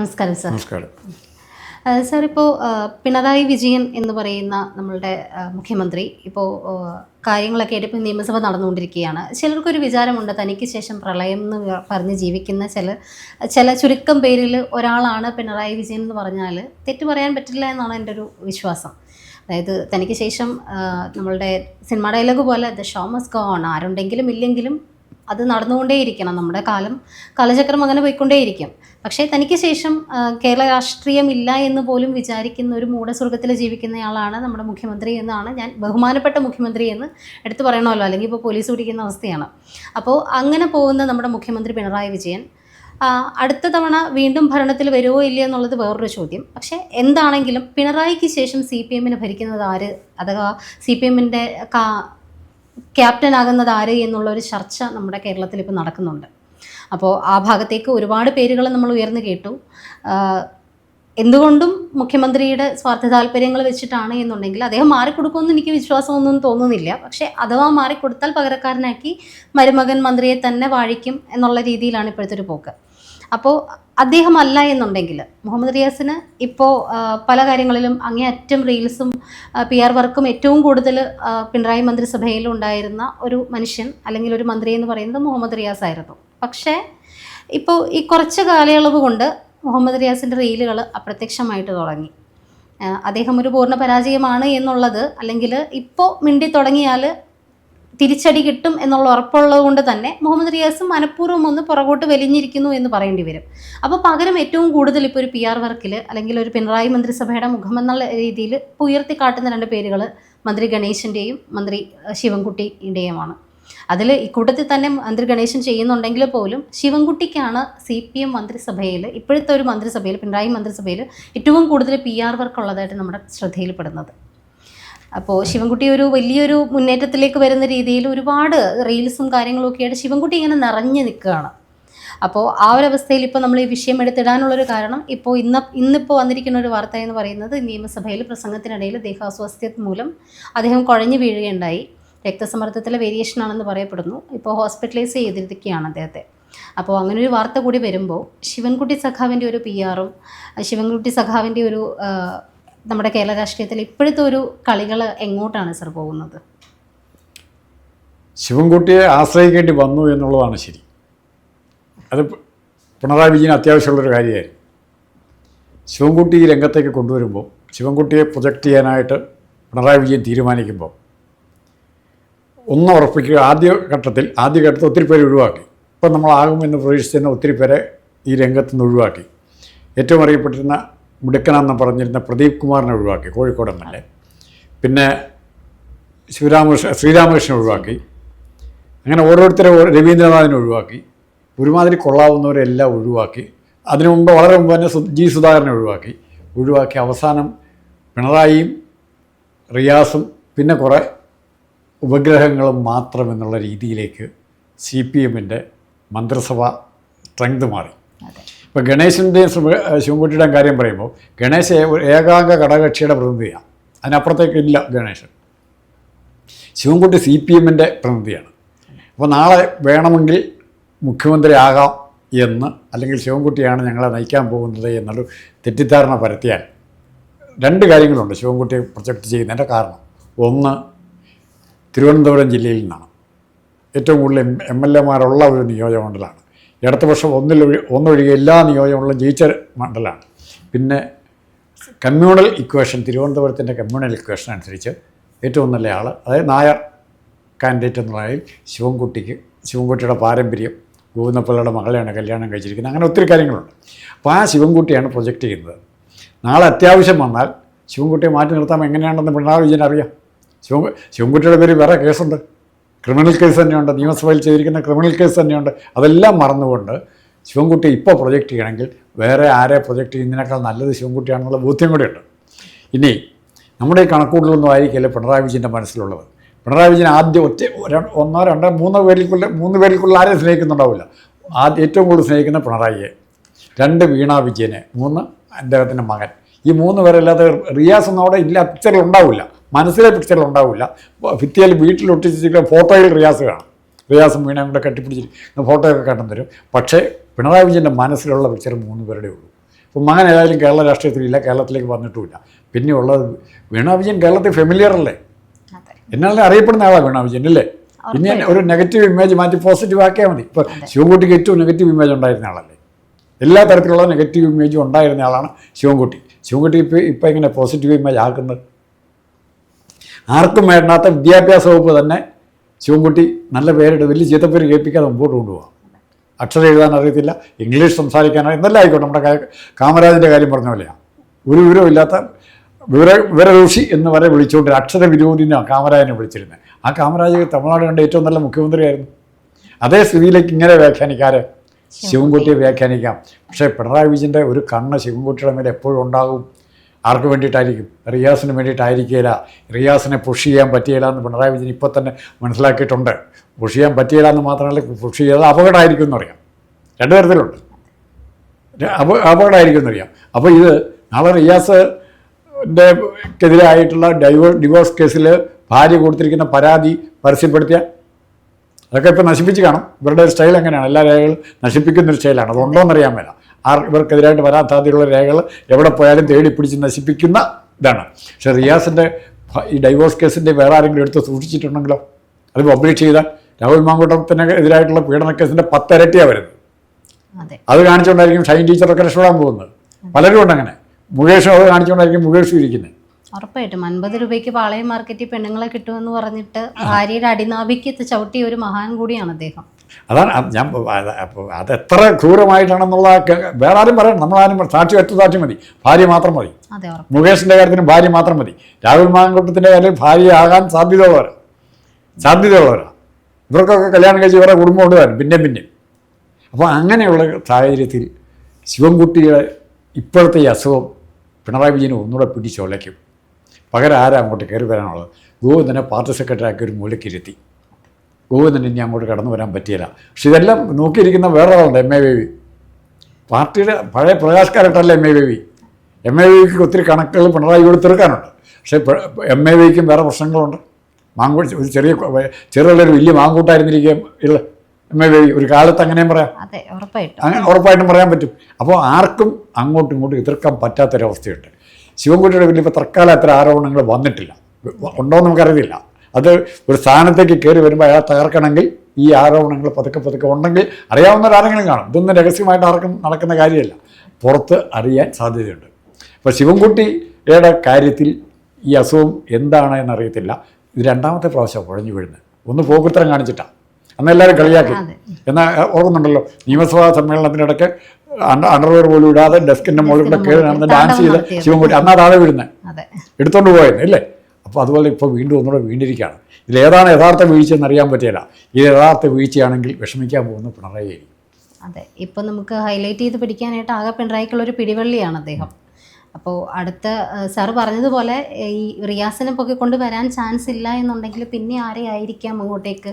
നമസ്കാരം സാർ. നമസ്കാരം. സാർ ഇപ്പോൾ പിണറായി വിജയൻ എന്ന് പറയുന്ന നമ്മളുടെ മുഖ്യമന്ത്രി ഇപ്പോൾ കാര്യങ്ങളൊക്കെ ആയിട്ട് ഇപ്പോൾ നിയമസഭ നടന്നുകൊണ്ടിരിക്കുകയാണ്. ചിലർക്കൊരു വിചാരമുണ്ട് തനിക്ക് ശേഷം പ്രളയം എന്ന് പറഞ്ഞ് ജീവിക്കുന്ന ചില ചില ചുരുക്കം പേരിൽ ഒരാളാണ് പിണറായി വിജയൻ എന്ന് പറഞ്ഞാൽ തെറ്റ് പറയാൻ പറ്റില്ല എന്നാണ് എന്റെ ഒരു വിശ്വാസം. അതായത് തനിക്ക് ശേഷം നമ്മളുടെ സിനിമ ഡയലോഗ് പോലെ the show must go on. ആരുണ്ടെങ്കിലും ഇല്ലെങ്കിലും അത് നടന്നുകൊണ്ടേയിരിക്കണം. നമ്മുടെ കാലം കാലചക്രം അങ്ങനെ പോയിക്കൊണ്ടേയിരിക്കും. പക്ഷേ തനിക്ക് ശേഷം കേരള രാഷ്ട്രീയം ഇല്ല എന്ന് പോലും വിചാരിക്കുന്ന ഒരു മൂടസ്വർഗത്തിൽ ജീവിക്കുന്നയാളാണ് നമ്മുടെ മുഖ്യമന്ത്രി എന്നാണ് ഞാൻ ബഹുമാനപ്പെട്ട മുഖ്യമന്ത്രി എന്ന് എടുത്തു പറയണമല്ലോ അല്ലെങ്കിൽ ഇപ്പോൾ പോലീസ് പിടിക്കുന്ന അവസ്ഥയാണ്. അപ്പോൾ അങ്ങനെ പോകുന്ന നമ്മുടെ മുഖ്യമന്ത്രി പിണറായി വിജയൻ അടുത്ത തവണ വീണ്ടും ഭരണത്തിൽ വരുമോ ഇല്ലയോ എന്നുള്ളത് വേറൊരു ചോദ്യം. പക്ഷേ എന്താണെങ്കിലും പിണറായിക്ക് ശേഷം സി പി എമ്മിന് ഭരിക്കുന്നത് ആര്? അഥവാ സി പി എമ്മിന്റെ കാ ക്യാപ്റ്റൻ ആകുന്നത് ആര് എന്നുള്ള ഒരു ചർച്ച നമ്മുടെ കേരളത്തിൽ ഇപ്പോൾ നടക്കുന്നുണ്ട്. അപ്പോൾ ആ ഭാഗത്തേക്ക് ഒരുപാട് പേരുകൾ നമ്മൾ ഉയർന്നു കേട്ടു. എന്തുകൊണ്ടും മുഖ്യമന്ത്രിയുടെ സ്വാർത്ഥ താല്പര്യങ്ങൾ വെച്ചിട്ടാണ് എന്നുണ്ടെങ്കിൽ അദ്ദേഹം മാറിക്കൊടുക്കുമെന്ന് എനിക്ക് വിശ്വാസമൊന്നും തോന്നുന്നില്ല. പക്ഷേ അഥവാ മാറിക്കൊടുത്താൽ പകരക്കാരനാക്കി മരുമകൻ മന്ത്രിയെ തന്നെ വാഴിക്കും എന്നുള്ള രീതിയിലാണ് ഇപ്പോഴത്തെ ഒരു പോക്ക്. അപ്പോൾ അദ്ദേഹം അല്ല എന്നുണ്ടെങ്കിൽ മുഹമ്മദ് റിയാസിന് ഇപ്പോൾ പല കാര്യങ്ങളിലും അങ്ങേയറ്റം റീൽസും പി ആർ വർക്കും ഏറ്റവും കൂടുതൽ പിണറായി മന്ത്രിസഭയിൽ ഉണ്ടായിരുന്ന ഒരു മനുഷ്യൻ അല്ലെങ്കിൽ ഒരു മന്ത്രി എന്ന് പറയുന്നത് മുഹമ്മദ് റിയാസ് ആയിരുന്നു പക്ഷേ ഇപ്പോൾ ഈ കുറച്ച് കാലയളവ് കൊണ്ട് മുഹമ്മദ് റിയാസിന്റെ റീലുകൾ അപ്രത്യക്ഷമായിട്ട് തുടങ്ങി. അദ്ദേഹം ഒരു പൂർണ പരാജയമാണ് എന്നുള്ളത് അല്ലെങ്കിൽ ഇപ്പോൾ മിണ്ടി തുടങ്ങിയാൽ തിരിച്ചടി കിട്ടും എന്നുള്ള ഉറപ്പുള്ളത് കൊണ്ട് തന്നെ മുഹമ്മദ് റിയാസ് മനഃപൂർവം ഒന്ന് പുറകോട്ട് വലിഞ്ഞിരിക്കുന്നു എന്ന് പറയേണ്ടി വരും. അപ്പോൾ പകരം ഏറ്റവും കൂടുതൽ ഇപ്പോൾ ഒരു പി ആർ വർക്കിൽ അല്ലെങ്കിൽ ഒരു പിണറായി മന്ത്രിസഭയുടെ മുഖമെന്നുള്ള രീതിയിൽ ഇപ്പോൾ ഉയർത്തിക്കാട്ടുന്ന രണ്ട് പേരുകൾ മന്ത്രി ഗണേശിന്റെയും മന്ത്രി ശിവൻകുട്ടിയുടെയുമാണ്. അതിൽ ഇക്കൂട്ടത്തിൽ തന്നെ മന്ത്രി ഗണേശൻ ചെയ്യുന്നുണ്ടെങ്കിൽ പോലും ശിവൻകുട്ടിക്കാണ് സി പി എം മന്ത്രിസഭയിൽ ഇപ്പോഴത്തെ ഒരു മന്ത്രിസഭയിൽ പിണറായി മന്ത്രിസഭയിൽ ഏറ്റവും കൂടുതൽ പി ആർ വർക്ക് ഉള്ളതായിട്ട് നമ്മുടെ ശ്രദ്ധയിൽപ്പെടുന്നത്. അപ്പോൾ ശിവൻകുട്ടി ഒരു വലിയൊരു മുന്നേറ്റത്തിലേക്ക് വരുന്ന രീതിയിൽ ഒരുപാട് റീൽസും കാര്യങ്ങളും ഒക്കെ ആയിട്ട് ശിവൻകുട്ടി ഇങ്ങനെ നിറഞ്ഞു നിൽക്കുകയാണ്. അപ്പോൾ ആ ഒരു അവസ്ഥയിൽ ഇപ്പോൾ നമ്മൾ ഈ വിഷയം എടുത്തിടാനുള്ളൊരു കാരണം ഇപ്പോൾ ഇന്ന് ഇന്നിപ്പോൾ വന്നിരിക്കുന്ന ഒരു വാർത്ത എന്ന് പറയുന്നത് നിയമസഭയിൽ പ്രസംഗത്തിനിടയിൽ ദേഹാസ്വാസ്ഥ്യം മൂലം അദ്ദേഹം കുഴഞ്ഞു വീഴുകയുണ്ടായി. രക്തസമ്മർദ്ദത്തിലെ വേരിയേഷൻ ആണെന്ന് പറയപ്പെടുന്നു. ഇപ്പോൾ ഹോസ്പിറ്റലൈസ് ചെയ്തിരിക്കുകയാണ് അദ്ദേഹത്തെ. അപ്പോൾ അങ്ങനെ ഒരു വാർത്ത കൂടി വരുമ്പോൾ ശിവൻകുട്ടി സഖാവിന്റെ ഒരു പി ആറും ശിവൻകുട്ടി സഖാവിന്റെ ഒരു നമ്മുടെ കേരള രാഷ്ട്രീയത്തിൽ ഇപ്പോഴത്തെ ഒരു കളികൾ എങ്ങോട്ടാണ് സർ പോകുന്നത്? ശിവൻകുട്ടിയെ ആശ്രയിക്കേണ്ടി വന്നു എന്നുള്ളതാണ് ശരി. അത് പിണറായി വിജയൻ അത്യാവശ്യമുള്ളൊരു കാര്യമായിരുന്നു. ശിവൻകുട്ടി ഈ രംഗത്തേക്ക് കൊണ്ടുവരുമ്പോൾ ശിവൻകുട്ടിയെ പ്രൊജക്റ്റ് ചെയ്യാനായിട്ട് പിണറായി വിജയൻ തീരുമാനിക്കുമ്പോൾ ഒന്ന് ഉറപ്പിക്കുക ആദ്യ ഘട്ടത്തിൽ ആദ്യ ഘട്ടത്തിൽ ഒത്തിരി പേര് ഒഴിവാക്കി. ഇപ്പം നമ്മളാകുമെന്ന് പ്രതീക്ഷിച്ചിരുന്ന ഒത്തിരി പേരെ ഈ രംഗത്ത് നിന്ന് ഒഴിവാക്കി. ഏറ്റവും അറിയപ്പെട്ടിരുന്ന മിടുക്കനെന്ന് പറഞ്ഞിരുന്ന പ്രദീപ് കുമാറിനെ ഒഴിവാക്കി കോഴിക്കോട് എം എൽ എ. പിന്നെ ശിവരാമകൃഷ്ണ ശ്രീരാമകൃഷ്ണൻ ഒഴിവാക്കി. അങ്ങനെ ഓരോരുത്തരെ ഓരോ- രവീന്ദ്രനാഥിനെ ഒഴിവാക്കി. ഒരുമാതിരി കൊള്ളാവുന്നവരെല്ലാം ഒഴിവാക്കി. അതിനു മുമ്പ് വളരെ മുമ്പ് തന്നെ ജി സുധാകരനെ ഒഴിവാക്കി. ഒഴിവാക്കി അവസാനം പിണറായിയും റിയാസും പിന്നെ കുറേ ഉപഗ്രഹങ്ങളും മാത്രം എന്നുള്ള രീതിയിലേക്ക് സി പി എമ്മിന്റെ മന്ത്രിസഭ സ്ട്രെങ്ത് മാറി. ഇപ്പോൾ ഗണേശന്റെയും ശിവ- ശിവൻകുട്ടിയുടെയും കാര്യം പറയുമ്പോൾ ഗണേശ് ഏകാംഗ ഘടകകക്ഷിയുടെ പ്രതിനിധിയാണ്. അതിനപ്പുറത്തേക്ക് ഇല്ല ഗണേശൻ. ശിവൻകുട്ടി സി പി എമ്മിന്റെ പ്രതിനിധിയാണ്. അപ്പോൾ നാളെ വേണമെങ്കിൽ മുഖ്യമന്ത്രി ആകാം എന്ന് അല്ലെങ്കിൽ ശിവൻകുട്ടിയാണ് ഞങ്ങളെ നയിക്കാൻ പോകുന്നത് എന്നൊരു തെറ്റിദ്ധാരണ പരത്തിയാൽ രണ്ട് കാര്യങ്ങളുണ്ട് ശിവൻകുട്ടിയെ പ്രൊജക്റ്റ് ചെയ്യുന്നതിന്റെ കാരണം. ഒന്ന് തിരുവനന്തപുരം ജില്ലയിൽ നിന്നാണ്. ഏറ്റവും കൂടുതൽ എം എൽ എമാരുള്ള ഒരു നിയോജകമണ്ഡലമാണ് ഇടതുപക്ഷം ഒന്നിലൊഴി ഒന്നൊഴികെ എല്ലാ നിയോജകമണ്ഡലം ജയിച്ച മണ്ഡലമാണ്. പിന്നെ കമ്മ്യൂണൽ ഇക്വേഷൻ തിരുവനന്തപുരത്തിന്റെ കമ്മ്യൂണൽ ഇക്വേഷൻ അനുസരിച്ച് ഏറ്റവും നല്ല ആൾ അതായത് നായർ കാൻഡിഡേറ്റ് എന്നുള്ള നിലയിൽ ശിവൻകുട്ടിക്ക് ശിവൻകുട്ടിയുടെ പാരമ്പര്യം ഗോവിന്ദപ്പള്ളിയുടെ മകളെയാണ് കല്യാണം കഴിച്ചിരിക്കുന്നത്. അങ്ങനെ ഒത്തിരി കാര്യങ്ങളുണ്ട്. അപ്പോൾ ആ ശിവൻകുട്ടിയാണ് പ്രൊജക്റ്റ് ചെയ്യുന്നത്. നാളെ അത്യാവശ്യം വന്നാൽ ശിവൻകുട്ടിയെ മാറ്റി നിർത്താൻ എങ്ങനെയാണെന്ന് പിണറായി വിജയൻ അറിയാം. ശിവ ശിവൻകുട്ടിയുടെ പേര് വേറെ കേസുണ്ട്. ക്രിമിനൽ കേസ് തന്നെയുണ്ട്. നിയമസഭയിൽ ചെയ്തിരിക്കുന്ന ക്രിമിനൽ കേസ് തന്നെയുണ്ട്. അതെല്ലാം മറന്നുകൊണ്ട് ശിവൻകുട്ടി ഇപ്പോൾ പ്രൊജക്റ്റ് ചെയ്യണമെങ്കിൽ വേറെ ആരെ പ്രൊജക്റ്റ് ചെയ്യുന്നതിനേക്കാൾ നല്ലത് ശിവൻകുട്ടിയാണെന്നുള്ള ബോധ്യം കൂടെയുണ്ട് ഇനി നമ്മുടെ ഈ കണക്കൂട്ടിലൊന്നും ആയിരിക്കില്ല പിണറായി വിജയന്റെ മനസ്സിലുള്ളത്. പിണറായി വിജയൻ ആദ്യം ഒറ്റ ഒന്നോ രണ്ടോ മൂന്നോ പേരിൽക്കുള്ള മൂന്ന് പേരിൽക്കുള്ള ആരെയും സ്നേഹിക്കുന്നുണ്ടാവില്ല. ആദ്യം ഏറ്റവും കൂടുതൽ സ്നേഹിക്കുന്ന പിണറായിയെ രണ്ട് വീണ വിജയനെ മൂന്ന് അദ്ദേഹത്തിന്റെ മകൻ. ഈ മൂന്ന് പേരല്ലാതെ റിയാസ് ഒന്നും അവിടെ ഇല്ല പിക്ചറിൽ ഉണ്ടാവില്ല മനസ്സിലെ പിക്ചറിൽ ഉണ്ടാവില്ല. ഭിത്തിയിൽ വീട്ടിൽ ഒട്ടിച്ചിരിക്കുന്ന ഫോട്ടോയിൽ റിയാസ് കാണാം. റിയാസും വീണയും കൂടെ കെട്ടിപ്പിടിച്ച് ഫോട്ടോയൊക്കെ കണ്ടു തരും. പക്ഷേ പിണറായി വിജയന്റെ മനസ്സിലുള്ള പിക്ചർ മൂന്ന് പേരുടെ ഉള്ളൂ. ഇപ്പം മകൻ ഏതായാലും കേരള രാഷ്ട്രീയത്തിലില്ല കേരളത്തിലേക്ക് വന്നിട്ടുമില്ല. പിന്നെ ഉള്ളത് വീണ വിജയൻ കേരളത്തിൽ ഫെമിലിയർ അല്ലേ? എന്നാലും അറിയപ്പെടുന്ന ആളാണ് വീണ വിജയൻ അല്ലേ? പിന്നെ ഒരു നെഗറ്റീവ് ഇമേജ് മാറ്റി പോസിറ്റീവ് ആക്കിയാൽ മതി. ഇപ്പോൾ ശിവൻകുട്ടിക്ക് ഏറ്റവും നെഗറ്റീവ് ഇമേജ് ഉണ്ടായിരുന്ന ആളല്ലേ? എല്ലാ തരത്തിലുള്ള നെഗറ്റീവ് ഇമേജും ഉണ്ടായിരുന്ന ആളാണ് ശിവൻകുട്ടി. ശിവൻകുട്ടി ഇപ്പോൾ ഇപ്പോൾ ഇങ്ങനെ പോസിറ്റീവ് ഇമേജ് ആക്കുന്നത്? ആർക്കും വേണ്ടാത്ത വിദ്യാഭ്യാസ വകുപ്പ് തന്നെ ശിവൻകുട്ടി നല്ല പേരിട്ട് വലിയ ചീത്തപ്പേര് കേൾപ്പിക്കാതെ മുമ്പോട്ട് കൊണ്ടുപോകാം അക്ഷരം എഴുതാൻ അറിയത്തില്ല ഇംഗ്ലീഷ് സംസാരിക്കാൻ എന്തെല്ലാം ആയിക്കോട്ടെ നമ്മുടെ കാമരാജന്റെ കാര്യം പറഞ്ഞ പോലെയാണ് ഒരു വിവരമില്ലാത്ത വിവര വിവരദോഷി എന്ന് വരെ വിളിച്ചുകൊണ്ട് അക്ഷര വിരോധിനാണ് കാമരാജനെ വിളിച്ചിരുന്നത് ആ കാമരാജ് തമിഴ്നാട് കണ്ട ഏറ്റവും നല്ല മുഖ്യമന്ത്രിയായിരുന്നു. അതേ സ്ഥിതിയിലേക്ക് ഇങ്ങനെ വ്യാഖ്യാനിക്കാറ് ശിവൻകുട്ടിയെ വ്യാഖ്യാനിക്കാം. പക്ഷേ പിണറായി വിജയന്റെ ഒരു കണ്ണ് ശിവൻകുട്ടിയുടെ മേലെ എപ്പോഴും ഉണ്ടാകും. ആർക്ക് വേണ്ടിയിട്ടായിരിക്കും? റിയാസിന് വേണ്ടിയിട്ടായിരിക്കില്ല റിയാസിനെ പുഷ് ചെയ്യാൻ പറ്റിയില്ല എന്ന് പിണറായി വിജയൻ ഇപ്പോൾ തന്നെ മനസ്സിലാക്കിയിട്ടുണ്ട്. പുഷ് ചെയ്യാൻ പറ്റിയില്ല എന്ന് മാത്രമല്ല പുഷ് ചെയ്യാതെ അപകടമായിരിക്കും എന്നറിയാം രണ്ട് തരത്തിലുണ്ട്. അപ അപകടമായിരിക്കും എന്നറിയാം അപ്പോൾ ഇത് നാളെ റിയാസിന്റെ എതിരായിട്ടുള്ള ഡൈവോ ഡിവോഴ്സ് കേസിൽ ഭാര്യ കൊടുത്തിരിക്കുന്ന പരാതി പരസ്യപ്പെടുത്തിയ അതൊക്കെ ഇപ്പോൾ നശിപ്പിച്ച് കാണും. ഇവരുടെ സ്റ്റൈൽ എങ്ങനെയാണ്? എല്ലാ രേഖകളും നശിപ്പിക്കുന്ന ഒരു സ്റ്റൈലാണ് അതുണ്ടോ എന്നറിയാൻ മേല. ആർ ഇവർക്കെതിരായിട്ട് വരാൻ സാധ്യതയുള്ള രേഖകൾ എവിടെ പോയാലും തേടി പിടിച്ച് നശിപ്പിക്കുന്ന ഇതാണ്. പക്ഷേ റിയാസിന്റെ ഈ ഡൈവോഴ്സ് കേസിന്റെ വേറെ ആരെങ്കിലും എടുത്ത് സൂക്ഷിച്ചിട്ടുണ്ടെങ്കിലോ? അത് പബ്ലിഷ് ചെയ്താൽ രാഹുൽ മാങ്കൂട്ടത്തിന് എതിരായിട്ടുള്ള പീഡന കേസിന്റെ പത്തരട്ടിയാണ് വരുന്നത്. അതെ. കാണിച്ചുകൊണ്ടായിരിക്കും ഷൈൻ ടീച്ചറൊക്കെ രക്ഷപ്പെടാൻ പോകുന്നത്. പലരും ഉണ്ട് അങ്ങനെ മുകേഷും അത് കാണിച്ചുകൊണ്ടായിരിക്കും മുകേഷും ഇരിക്കുന്നത്. ഉറപ്പായിട്ടും. അൻപത് രൂപയ്ക്ക് പാളയം മാർക്കറ്റിൽ പെണ്ണുങ്ങളെ കിട്ടുമെന്ന് പറഞ്ഞിട്ട് ഭാര്യയുടെ അടിനാഭിക്ക് ചവിട്ടിയ ഒരു മഹാൻ കൂടിയാണ് അദ്ദേഹം. അതാണ് അത് ഞാൻ അത് അപ്പോൾ അതെത്ര എത്ര ക്രൂരമായിട്ടാണെന്നുള്ള വേറെ ആരും പറയണം നമ്മളാരും സാക്ഷി ഒറ്റ സാക്ഷി മതി. ഭാര്യ മാത്രം മതി. മുകേഷിന്റെ കാര്യത്തിന് ഭാര്യ മാത്രം മതി. രാഹുൽ മാങ്കൂട്ടത്തിന്റെ കാര്യം ഭാര്യയാകാൻ സാധ്യതയുള്ളവരാണ് സാധ്യതയുള്ളവരാണ് ഇവർക്കൊക്കെ കല്യാണം കഴിച്ച് ഇവരുടെ കുടുംബം കൊണ്ട് വരും. പിന്നെയും പിന്നെയും. അപ്പോൾ അങ്ങനെയുള്ള സാഹചര്യത്തിൽ ശിവൻകുട്ടിയുടെ ഇപ്പോഴത്തെ ഈ അസുഖം പിണറായി വിജയനെ ഒന്നുകൂടെ പിടിച്ചൊലയ്ക്കും പകരം ആരാ അങ്ങോട്ട് കയറി വരാനുള്ളത്? ഗോവിന്ദനെ പാർട്ടി സെക്രട്ടറി ആക്കി ഒരു മൂലക്കിരുത്തി ഗോവിന്ദൻ ഇനി അങ്ങോട്ട് കടന്നു വരാൻ പറ്റിയില്ല. പക്ഷെ ഇതെല്ലാം നോക്കിയിരിക്കുന്ന വേറെ ആളുണ്ട് എം എ ബേബി പാർട്ടിയുടെ പഴയ Prakash കാരട്ടല്ല M A Baby M A ബേബിക്ക് ഒത്തിരി കണക്കുകൾ പിണറായിയോട് തീർക്കാനുണ്ട്. പക്ഷേ എം എ ബേബിക്കും വേറെ പ്രശ്നങ്ങളുണ്ട്. മാങ്കൂട്ട് ഒരു ചെറിയ ചെറുകളൊരു വലിയ മാങ്കൂട്ടായിരുന്നിരിക്കുകയും ഉള്ള എം എ ബേബി ഒരു കാലത്ത് അങ്ങനെയും പറയാം. അങ്ങനെ ഉറപ്പായിട്ടും. പറയാൻ പറ്റും. അപ്പോൾ ആർക്കും അങ്ങോട്ടും ഇങ്ങോട്ടും എതിർക്കാൻ പറ്റാത്തൊരവസ്ഥയുണ്ട്. ശിവൻകുട്ടിയുടെ വലിയ ഇപ്പോൾ തൽക്കാലം അത്ര ആരോപണങ്ങൾ വന്നിട്ടില്ല. ഉണ്ടോ എന്ന് നമുക്കറിയില്ല അത് ഒരു സ്ഥാനത്തേക്ക് കയറി വരുമ്പോൾ അയാൾ തകർക്കണമെങ്കിൽ ഈ ആരോപണങ്ങൾ പതുക്കെ പതുക്കെ ഉണ്ടെങ്കിൽ അറിയാവുന്ന ആരെങ്കിലും കാണും. ഇതൊന്നും രഹസ്യമായിട്ട് ആർക്കും നടക്കുന്ന കാര്യമല്ല. പുറത്ത് അറിയാൻ സാധ്യതയുണ്ട്. അപ്പോൾ ശിവൻകുട്ടിയുടെ കാര്യത്തിൽ ഈ അസുഖം എന്താണ് എന്നറിയത്തില്ല. ഇത് രണ്ടാമത്തെ പ്രാവശ്യം കുഴഞ്ഞു വീഴുന്നത്. ഒന്ന് പോക്കുത്തരം കാണിച്ചിട്ടാണ് അന്ന് എല്ലാവരും കളിയാക്കി. എന്നാൽ ഓർക്കുന്നുണ്ടല്ലോ നിയമസഭാ സമ്മേളനത്തിനിടയ്ക്ക് അണ്ടർ അണ്ടർവെയർ പോലും ഇടാതെ ഡെസ്കിന്റെ മുകളിൽ കൂടെ കയറി നടന്ന് ഡാൻസ് ചെയ്ത് ശിവൻകുട്ടി. അന്നാ താഴെ വീഴുന്നത്. എടുത്തോണ്ട് പോയത് അല്ലേ അപ്പോൾ അതുപോലെ ഇപ്പോൾ വീണ്ടും ഒന്നുകൂടെ വീണ്ടിരിക്കുകയാണ് ഇതിലേതാണ് യഥാർത്ഥ വീഴ്ച എന്നറിയാൻ പറ്റിയില്ല ഇത് യഥാർത്ഥ വീഴ്ചയാണെങ്കിൽ വിഷമിക്കാൻ പോകുന്ന പിണറായി അതെ. ഇപ്പോൾ നമുക്ക് ഹൈലൈറ്റ് ചെയ്ത് പിടിക്കാനായിട്ട് ആകെ പിണറായിക്കുള്ള ഒരു പിടിവള്ളിയാണ് അദ്ദേഹം. അപ്പോൾ അടുത്ത സാർ പറഞ്ഞതുപോലെ ഈ റിയാസിനെ പൊക്കെ കൊണ്ട് വരാൻ ചാൻസ് ഇല്ല എന്നുണ്ടെങ്കിൽ പിന്നെ ആരെ ആയിരിക്കാം അങ്ങോട്ടേക്ക്?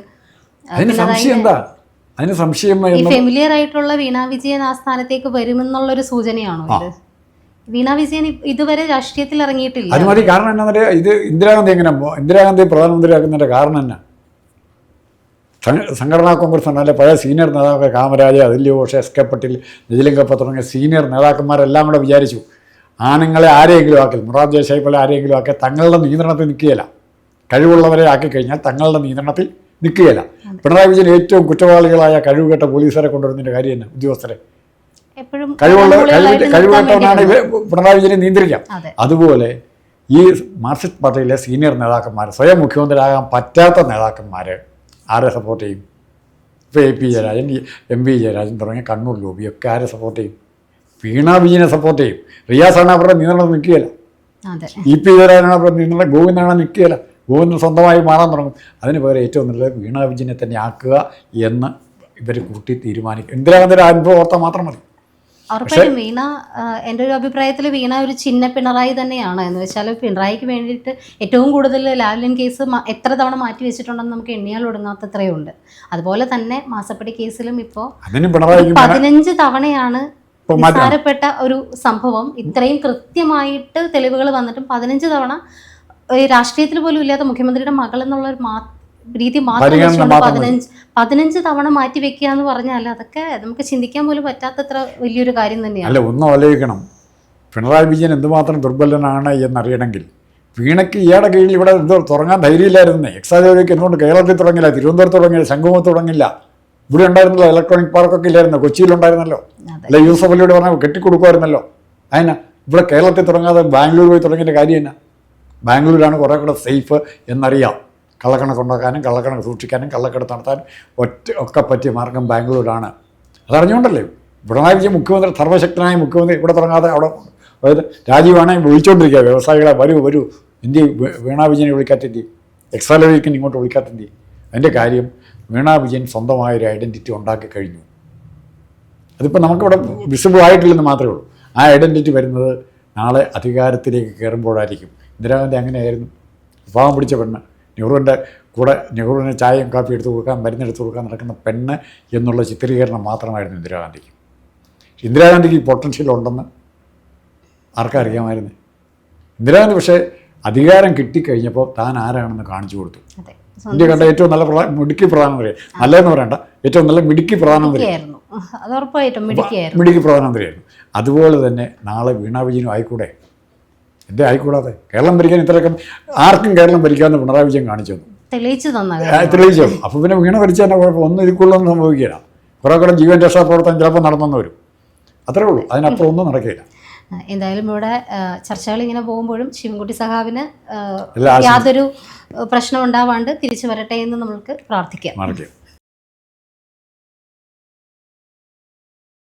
അതിന് സംശയം എന്താ? അതിന് സംശയം ഫെമിലിയർ ആയിട്ടുള്ള വീണാ വിജയൻ ആ സ്ഥാനത്തേക്ക് വരുമെന്നുള്ളൊരു സൂചനയാണോ ഇത്? വീണ വിജയൻ ഇതുവരെ രാഷ്ട്രീയത്തിൽ ഇറങ്ങിയിട്ടില്ല. അത് മതി. കാരണം എന്നാ ഇത് ഇന്ദിരാഗാന്ധി എങ്ങനെ ഇന്ദിരാഗാന്ധി പ്രധാനമന്ത്രിയാക്കുന്നതിന്റെ കാരണം എന്നാ? സംഘ- സംഘടനാ കോൺഗ്രസ് അല്ലെ പഴയ സീനിയർ നേതാക്കൾ കാമരാജ് അതില്യ ഘോഷ് എസ് കെ പട്ടേൽ നിജലിംഗപ്പ തുടങ്ങിയ സീനിയർ നേതാക്കന്മാരെല്ലാം കൂടെ വിചാരിച്ചു ആണുങ്ങളെ ആരെയെങ്കിലും ആക്കൽ മുറാദ് ദേശായി പോലെ ആരെയെങ്കിലും ആക്കി തങ്ങളുടെ നിയന്ത്രണത്തിൽ നിൽക്കുകയില്ല. കഴിവുള്ളവരെ ആക്കി കഴിഞ്ഞാൽ തങ്ങളുടെ നിയന്ത്രണത്തിൽ നിൽക്കുകയില്ല. പിണറായി വിജയൻ ഏറ്റവും കുറ്റവാളികളായ കഴിവുകെട്ട പോലീസുകാരെ കൊണ്ടുവരുന്നതിന്റെ കാര്യം തന്നെ ഉദ്യോഗസ്ഥരെ. കഴിവുള്ള ആളുകളായിട്ട് കഴിവ് നിർത്താൻ കഴിവുകെട്ടവനാണ് വേണ്ടി ഇവ പിണറായി വിജയനെ നിയന്ത്രിക്കാം. അതുപോലെ ഈ മാർക്സിസ്റ്റ് പാർട്ടിയിലെ സീനിയർ നേതാക്കന്മാർ സ്വയം മുഖ്യമന്ത്രിയാകാൻ പറ്റാത്ത നേതാക്കന്മാർ ആരെ സപ്പോർട്ട് ചെയ്യും? ഇപ്പോൾ A P Jayarajan M P Jayarajan തുടങ്ങിയ കണ്ണൂർ ലോബിയൊക്കെ ആരെ സപ്പോർട്ട് ചെയ്യും? വീണ വിജയനെ സപ്പോർട്ട് ചെയ്യും. റിയാസാണ് അവരുടെ നിയന്ത്രണം നിൽക്കുകയില്ല. ഇ പി ജയരാജനാണ് അവരുടെ നിയന്ത്രണം. ഗോവിന്ദനാണ് നിൽക്കുകയില്ല. ഗോവിന്ദൻ സ്വന്തമായി മാറാൻ തുടങ്ങും. അതിന് പകരം ഏറ്റവും നല്ലത് വീണ വിജയനെ തന്നെ ആക്കുക എന്ന് ഇവർ കൂട്ടി തീരുമാനിക്കും. ഇന്ദിരാഗാന്ധിയുടെ അനുഭവം ഓർത്താൽ മാത്രം മതി. ഉറപ്പായിട്ടും വീണ എന്റെ ഒരു അഭിപ്രായത്തിൽ വീണ ഒരു ചിന്ന പിണറായി തന്നെയാണ്. എന്ന് വെച്ചാൽ പിണറായിക്ക് വേണ്ടിയിട്ട് ഏറ്റവും കൂടുതൽ ലാവ്ലിൻ കേസ് എത്ര തവണ മാറ്റി വെച്ചിട്ടുണ്ടെന്ന് നമുക്ക് എണ്ണിയാൽ ഒടുങ്ങാത്തത്രയും ഉണ്ട് അതുപോലെ തന്നെ മാസപ്പടി കേസിലും ഇപ്പോൾ പതിനഞ്ച് തവണയാണ് നിസ്സാരപ്പെട്ട ഒരു സംഭവം. ഇത്രയും കൃത്യമായിട്ട് തെളിവുകൾ വന്നിട്ടും പതിനഞ്ച് തവണ രാഷ്ട്രീയത്തിൽ പോലും ഇല്ലാത്ത മുഖ്യമന്ത്രിയുടെ മകൾ എന്നുള്ള ഒരു രീതി മാത്രം. പതിനഞ്ച് പതിനഞ്ച് തവണ മാറ്റി വെക്കുക എന്ന് പറഞ്ഞാൽ അതൊക്കെ നമുക്ക് ചിന്തിക്കാൻ പോലും പറ്റാത്തത്ര വലിയൊരു കാര്യം തന്നെയാണ്. അല്ല ഒന്നും ആലോചിക്കണം. പിണറായി വിജയൻ എന്തുമാത്രം ദുർബലനാണ് എന്നറിയണമെങ്കിൽ. വീണയ്ക്ക് ഇയാളുടെ കീഴിൽ ഇവിടെ എന്തോ തുടങ്ങാൻ ധൈര്യമില്ലായിരുന്നു. എക്സാജോലിക്ക് എന്തുകൊണ്ട് കേരളത്തിൽ തുടങ്ങില്ല തിരുവനന്തപുരത്ത് തുടങ്ങില്ല ശംഖുമുഖത്ത് തുടങ്ങില്ല ഇവിടെ ഉണ്ടായിരുന്നല്ലോ ഇലക്ട്രോണിക് പാർക്കൊക്കെ ഇല്ലായിരുന്നു? കൊച്ചിയിലുണ്ടായിരുന്നല്ലോ അല്ലെ യൂസഫ് അലിയോട് പറഞ്ഞാൽ കെട്ടിക്കൊടുക്കുമായിരുന്നല്ലോ. അതിനാ ഇവിടെ കേരളത്തിൽ തുടങ്ങാതെ ബാംഗ്ലൂർ പോയി തുടങ്ങിയ കാര്യം തന്നെ ബാംഗ്ലൂരാണ് കുറേ കൂടെ സേഫ് എന്നറിയാം. കള്ളക്കണക്ക് ഉണ്ടാക്കാനും കള്ളക്കണക്ക് സൂക്ഷിക്കാനും കള്ളക്കടത്ത് നടത്താനും ഒറ്റ ഒക്കെ പറ്റിയ മാർഗം ബാംഗ്ലൂരാണ്. അതറിഞ്ഞുകൊണ്ടല്ലേ? പിണറായി വിജയൻ മുഖ്യമന്ത്രി സർവശക്തനായ മുഖ്യമന്ത്രി ഇവിടെ തുടങ്ങാതെ അവിടെ അതായത് രാജീവാണെങ്കിൽ വിളിച്ചുകൊണ്ടിരിക്കുക വ്യവസായികളെ വരൂ വരൂ. ഇന്ത്യ വീണാ വിജയനെ വിളിക്കാത്തെന്തി എക്സാലോജിക്കിന് ഇങ്ങോട്ട് വിളിക്കാത്തെന്തി അതിന്റെ കാര്യം വീണാ വിജയൻ സ്വന്തമായ ഒരു ഐഡന്റിറ്റി ഉണ്ടാക്കി കഴിഞ്ഞു. അതിപ്പോൾ നമുക്കിവിടെ വിസിബിൾ ആയിട്ടില്ലെന്ന് മാത്രമേ ഉള്ളൂ. ആ ഐഡന്റിറ്റി വരുന്നത് നാളെ അധികാരത്തിലേക്ക് കയറുമ്പോഴായിരിക്കും. ഇന്ദിരാഗാന്ധി അങ്ങനെയായിരുന്നു. വിഭാഗം പിടിച്ച പെണ്ണ്. നെഹ്റുവിന്റെ കൂടെ നെഹ്റുവിന് ചായയും കാപ്പി എടുത്തു കൊടുക്കാൻ മരുന്നെടുത്ത് കൊടുക്കാൻ നടക്കുന്ന പെണ്ണ് എന്നുള്ള ചിത്രീകരണം മാത്രമായിരുന്നു ഇന്ദിരാഗാന്ധിക്ക്. ഇന്ദിരാഗാന്ധിക്ക് പൊട്ടൻഷ്യൽ ഉണ്ടെന്ന് ആർക്കറിയാമായിരുന്നു? ഇന്ദിരാഗാന്ധി പക്ഷേ അധികാരം കിട്ടിക്കഴിഞ്ഞപ്പോൾ താൻ ആരാണെന്ന് കാണിച്ചു കൊടുത്തു. ഇന്ത്യ കണ്ട ഏറ്റവും നല്ല പ്രധാന മിടുക്കി പ്രധാനമന്ത്രി. നല്ലതെന്ന് പറയണ്ട. ഏറ്റവും നല്ല മിടുക്കി പ്രധാനമന്ത്രി. മിടുക്കി പ്രധാനമന്ത്രിയായിരുന്നു. അതുപോലെ തന്നെ നാളെ വീണാ വിജയനും ആയിക്കൂടെ? എന്തേ ആയിക്കൂടാതെ? കേരളം ഭരിക്കാൻ ഇത്രയൊക്കെ ആർക്കും കേരളം ഭരിക്കാമെന്ന് പിണറായി വിജയൻ കാണിച്ചു തെളിയിച്ചു തെളിയിച്ചു. അപ്പോൾ പിന്നെ വീണ ഭരിച്ചാൽ തന്നെ കുഴപ്പം. ഒന്നും ഇരിക്കുള്ളൊന്നും സംഭവിക്കില്ല കുറേ കൂടെ ജീവൻ രക്ഷാപ്രവർത്തനം ചിലപ്പോൾ നടന്നെന്ന് വരും അത്രേ ഉള്ളൂ. അതിനപ്പുറം ഒന്നും നടക്കില്ല. എന്തായാലും ഇവിടെ ചർച്ചകൾ ഇങ്ങനെ പോകുമ്പോഴും ശിവൻകുട്ടി ആശംസ- യാതൊരു പ്രശ്നം ഉണ്ടാവാണ്ട് തിരിച്ചു വരട്ടെ എന്ന് നമ്മൾക്ക് പ്രാർത്ഥിക്കാം.